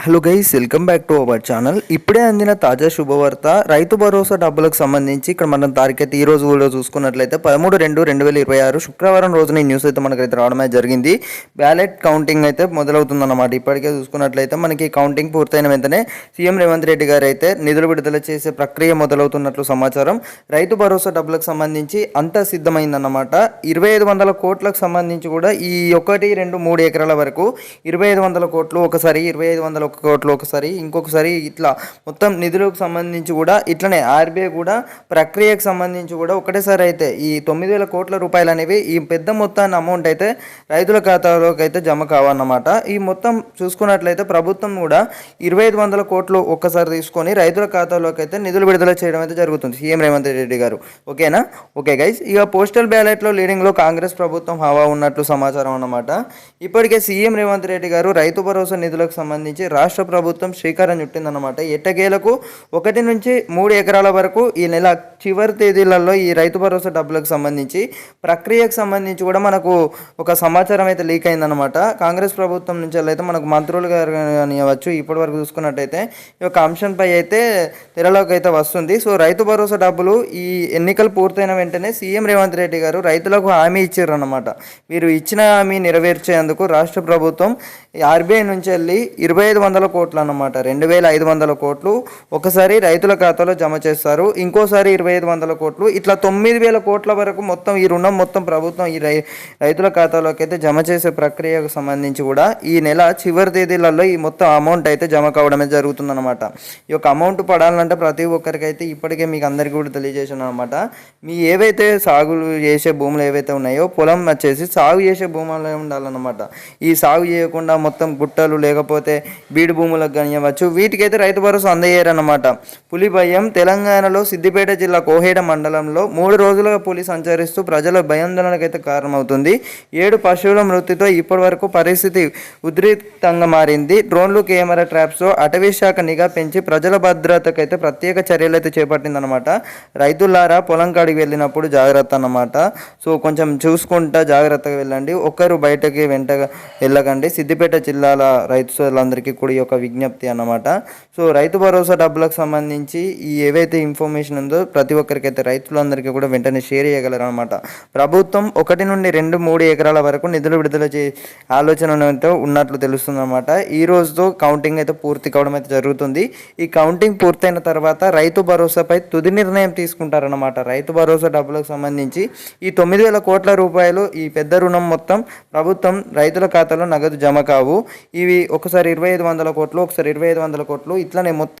Hello guys welcome back to our channel ఇప్పుడే అందిన తాజా శుభవార్త రైతు భరోసా డబ్బులకు సంబంధించి ఇక్కడ మనం తారీఖు అయితే ఈ రోజు కూడా చూసుకున్నట్లయితే పదమూడు రెండు రెండు వేల ఇరవై ఆరు శుక్రవారం రోజున ఈ న్యూస్ అయితే మనకైతే రావడమే జరిగింది. బ్యాలెట్ కౌంటింగ్ అయితే మొదలవుతుందన్నమాట. ఇప్పటికే చూసుకున్నట్లయితే మనకి కౌంటింగ్ పూర్తయిన వెంటనే సీఎం రేవంత్ రెడ్డి గారు అయితే నిధులు విడుదల చేసే ప్రక్రియ మొదలవుతున్నట్లు సమాచారం. రైతు భరోసా డబ్బులకు సంబంధించి అంతా సిద్ధమైందన్నమాట. ఇరవై ఐదు వందల కోట్లకు సంబంధించి కూడా ఈ ఒకటి రెండు మూడు ఎకరాల వరకు ఇరవై ఐదు వందల కోట్లు ఒకసారి ఇరవై ఐదు వందల ఒక కోట్లు ఒకసారి ఇంకొకసారి ఇట్లా మొత్తం నిధులకు సంబంధించి కూడా ఇట్లనే ఆర్బీఐ కూడా ప్రక్రియకు సంబంధించి కూడా ఒకటేసారి అయితే ఈ తొమ్మిది వేల కోట్ల రూపాయలు అనేవి ఈ పెద్ద మొత్తాన్ని అమౌంట్ అయితే రైతుల ఖాతాలోకి అయితే జమ కావన్నమాట. ఈ మొత్తం చూసుకున్నట్లయితే ప్రభుత్వం కూడా ఇరవై ఐదు వందల కోట్లు ఒక్కసారి తీసుకొని రైతుల ఖాతాలోకి అయితే నిధులు విడుదల చేయడం అయితే జరుగుతుంది. సీఎం రేవంత్ రెడ్డి గారు. ఓకేనా? ఓకే గైస్ ఇక పోస్టల్ బ్యాలెట్లో లీడింగ్లో కాంగ్రెస్ ప్రభుత్వం హవా ఉన్నట్లు సమాచారం అన్నమాట. ఇప్పటికే సీఎం రేవంత్ రెడ్డి గారు రైతు భరోసా నిధులకు సంబంధించి రాష్ట్ర ప్రభుత్వం శ్రీకారం చుట్టిందనమాట ఎట్టకేలకు ఒకటి నుంచి మూడు ఎకరాల వరకు ఈ నెల చివరి తేదీలలో ఈ రైతు భరోసా డబ్బులకు సంబంధించి ప్రక్రియకు సంబంధించి కూడా మనకు ఒక సమాచారం అయితే లీక్ అయిందనమాట కాంగ్రెస్ ప్రభుత్వం నుంచి అయితే మనకు మంత్రులు గారు కానివ్వచ్చు ఇప్పటి వరకు చూసుకున్నట్టయితే ఈ యొక్క అంశంపై అయితే తెరలోకి అయితే వస్తుంది. సో రైతు భరోసా డబ్బులు ఈ ఎన్నికలు పూర్తయిన వెంటనే సీఎం రేవంత్ రెడ్డి గారు రైతులకు హామీ ఇచ్చారు అనమాట మీరు ఇచ్చిన హామీ నెరవేర్చేందుకు రాష్ట్ర ప్రభుత్వం ఆర్బీఐ నుంచి వెళ్ళి ఇరవై ఐదు వందల కోట్లు అన్నమాట. రెండు వేల ఐదు వందల కోట్లు ఒకసారి రైతుల ఖాతాలో జమ చేస్తారు. ఇంకోసారి ఇరవై ఐదు వందల కోట్లు. ఇట్లా తొమ్మిది వేల కోట్ల వరకు మొత్తం ఈ రుణం మొత్తం ప్రభుత్వం ఈ రై రైతుల ఖాతాలోకి అయితే జమ చేసే ప్రక్రియకు సంబంధించి కూడా ఈ నెల చివరి తేదీలలో ఈ మొత్తం అమౌంట్ అయితే జమ కావడమే జరుగుతుందన్నమాట. ఈ యొక్క అమౌంట్ పడాలంటే ప్రతి ఒక్కరికైతే ఇప్పటికే మీకు అందరికీ కూడా తెలియజేసాను అనమాట మీ ఏవైతే సాగులు చేసే భూములు ఏవైతే ఉన్నాయో పొలం వచ్చేసి సాగు చేసే భూములు ఉండాలన్నమాట. ఈ సాగు చేయకుండా మొత్తం గుట్టలు లేకపోతే బీడు భూములకు కానివ్వచ్చు వీటికైతే రైతు భరోసా అందయ్యారన్నమాట పులి భయం తెలంగాణలో సిద్దిపేట జిల్లా కోహేడ మండలంలో మూడు రోజులుగా పులి సంచరిస్తూ ప్రజల భయాందోళనకైతే కారణమవుతుంది. ఏడు పశువుల మృతితో ఇప్పటి వరకు పరిస్థితి ఉద్రిక్తంగా మారింది. డ్రోన్లు కెమెరా ట్రాప్స్ అటవీ శాఖ నిఘా పెంచి ప్రజల భద్రతకైతే ప్రత్యేక చర్యలు అయితే చేపట్టిందనమాట రైతులారా పొలం కాడికి వెళ్ళినప్పుడు జాగ్రత్త అన్నమాట. సో కొంచెం చూసుకుంటా జాగ్రత్తగా వెళ్ళండి. ఒక్కరు బయటకి వెంట వెళ్ళకండి. సిద్దిపేట జిల్లాల రైతు సోదరులందరికీ కూడా ఈ యొక్క విజ్ఞప్తి అన్నమాట. సో రైతు భరోసా డబ్బులకు సంబంధించి ఈ ఏవైతే ఇన్ఫర్మేషన్ ఉందో ప్రతి ప్రతి ఒక్కరికైతే రైతులందరికీ కూడా వెంటనే షేర్ చేయగలరు అనమాట ప్రభుత్వం ఒకటి నుండి రెండు మూడు ఎకరాల వరకు నిధులు విడుదల చే ఆలోచనతో ఉన్నట్లు తెలుస్తుంది అనమాట ఈ రోజుతో కౌంటింగ్ అయితే పూర్తి కావడం అయితే జరుగుతుంది. ఈ కౌంటింగ్ పూర్తయిన తర్వాత రైతు భరోసాపై తుది నిర్ణయం తీసుకుంటారన్నమాట. రైతు భరోసా డబ్బులకు సంబంధించి ఈ తొమ్మిది వేల కోట్ల రూపాయలు ఈ పెద్ద రుణం మొత్తం ప్రభుత్వం రైతుల ఖాతాలో నగదు జమ కావు. ఇవి ఒకసారి ఇరవై ఐదు వందల కోట్లు ఒకసారి ఇరవై ఐదు వందల కోట్లు ఇట్లానే మొత్తం